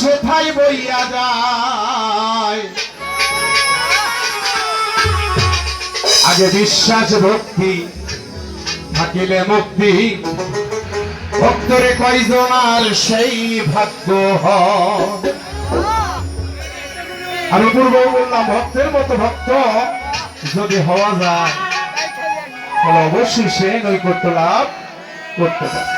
সেথাই বইয়া যায়। আগে বিশ্বাস, ভক্তি, থাকিলে মুক্তি। ভক্তরে কয়জন আর সেই ভাগ্য হয়? আমি পূর্ব বললাম, ভক্তের মতো ভক্ত যদি হওয়া যায়, তাহলে অবশ্যই সে নৈকট্য লাভ করতে পারে।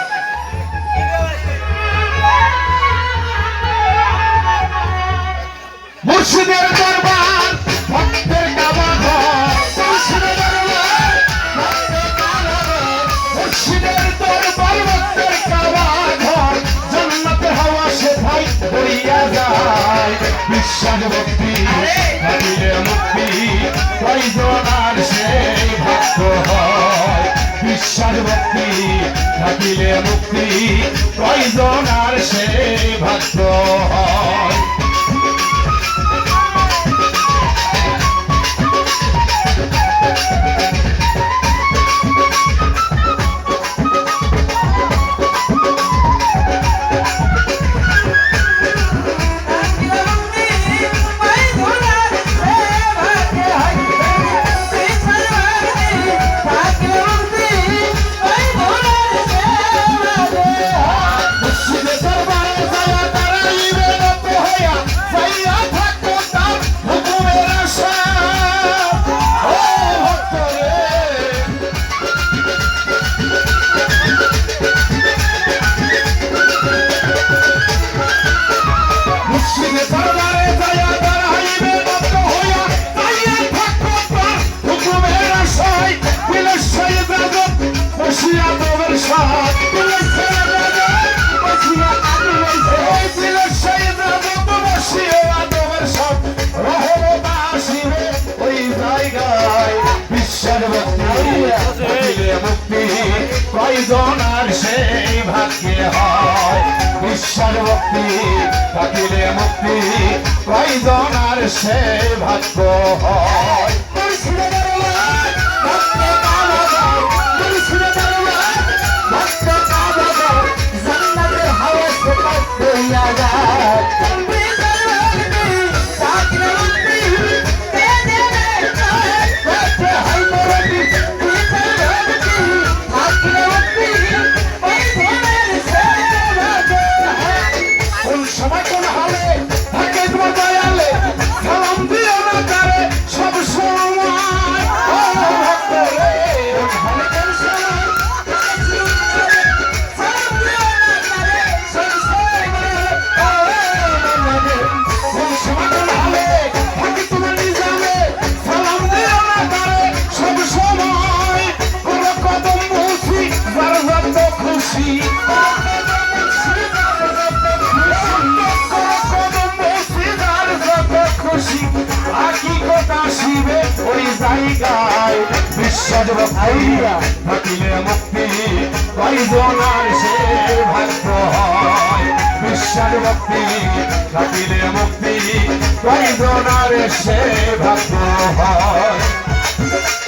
মুর্শিদের দরবার ভক্তের কাবা ঘর। মুর্শিদের দরবার ভক্তের কাবা ঘর। মুর্শিদের দরবার ভক্তের কাবা ঘর। জান্নাতে হাওয়া সে ভাই হইয়া যায়। বিশ্বাস ভক্তি থাকিলে মুক্তি প্রয়োজন আর সেই ভক্ত হয়। বিশ্বাস ভক্তি থাকিলে মুক্তি প্রয়োজন আর সেই ভক্ত হয়। থাকিলে মুক্তি কয়জন আর সেই ভাগ্যে হয় ঈশ্বর ভক্তি থাকিলে মুক্তি কয়জন আর সেই ভাগ্য হয় জায়গায় বিশ্বাস ভাইয়া, থাকিলে মুক্তি কয়জন আর সে ভাগ্য হয়। বিশ্বাস ভক্তি থাকিলে মুক্তি কয়জন সে ভাগ্য হয়।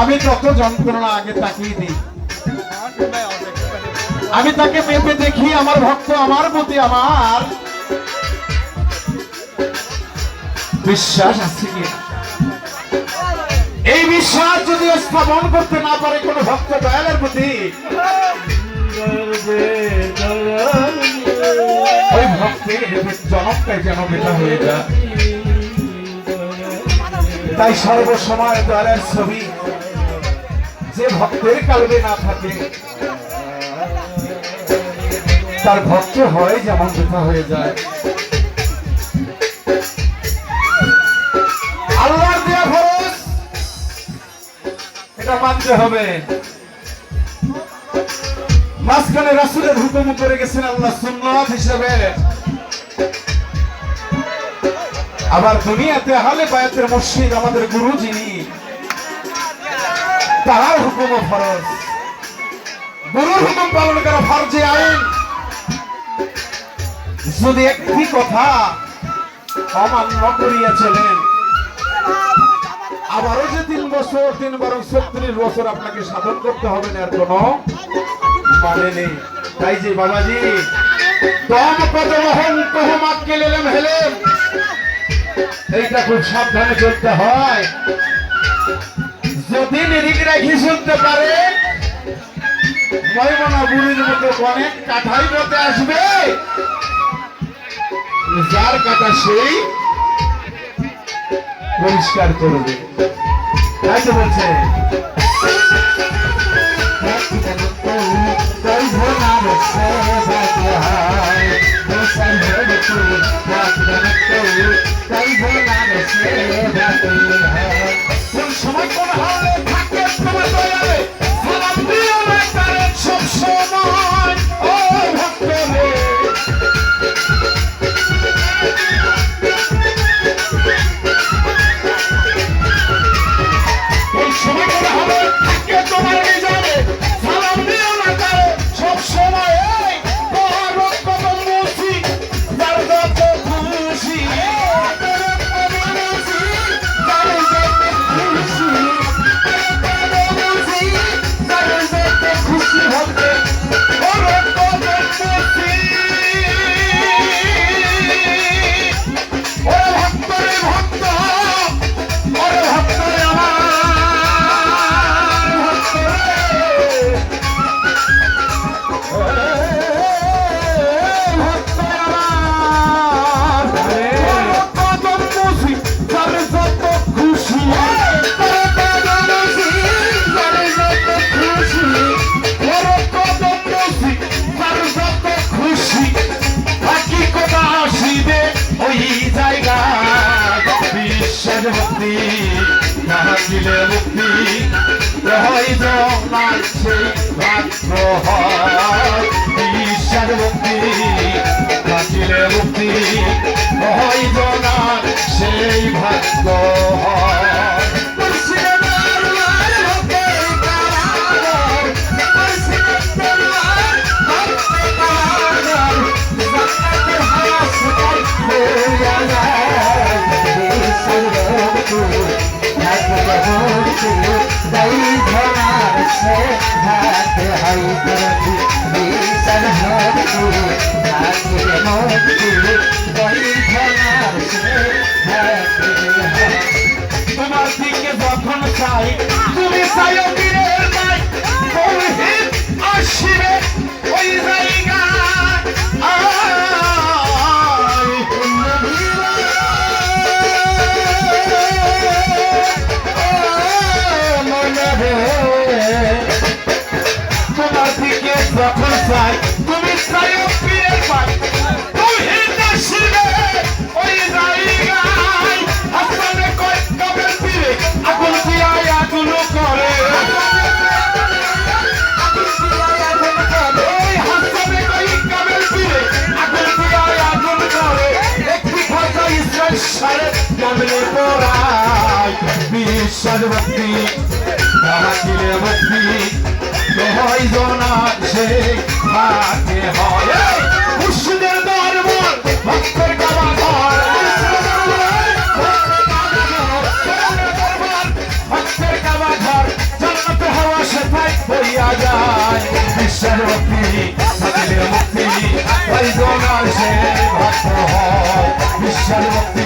আমি তত যন্ত্রণা আগে তাকিয়ে দিই। আমি তাকে মেপে দেখি, আমার ভক্ত আমার প্রতি আমার বিশ্বাস আছে কি এই বিশ্বাস যদি স্থাপন করতে না পারে কোন ভক্ত দয়ালের প্রতি, ওই ভক্তের জনকটাই যেন বেটা হয়ে যায়। তাই সর্বসময় দয়ালের ছবি যে ভক্তের কালবে না থাকে, তার ভক্ত হয় যেমন বৃথা হয়ে যায়। আল্লাহর দেয়া এটা মানতে হবে। মাঝখানে রাসুলের হুকুম করে গেছেন আল্লাহ হিসেবে। আবার দুনিয়াতে হালে বায়াতের মসজিদ আমাদের গুরু যিনি তার হুকুম ফরজ। গুরুর হুকুম পালন করা ফরজে আইন। যদি একটি কথা অমান্য করিয়া চলেন আবারও যে তিন বছর, তিন বরং ছত্রিশ বছর আপনাকে সাধন করতে হবে না কোনো মানে নেই। তাই যে বাবাজি, দম কত মহন হেলেম। এইটা খুব সাবধানে চলতে হয়। যদি নিরিখ রাখি শুনতে পারে ময়মনা বুড়ির মতো অনেক কাঠাই মতে আসবে। যার কাটা সেই পরিষ্কার করবে তাই তো বলছে। কোন দিলে মুক্তি হইল না সেই ভাগ্য ঈশ্বর মুক্তি থাকিলে মুক্তি হইল না সেই ভাগ্য হয়। তোমার দিকে যখন চাই তুমি চাই যখন চাই তুমি চাই বীরের মাই তৌহিদ আসিবে ওই হয় জনা সে যায়। মুক্তি ভক্ত হয়। ভক্তি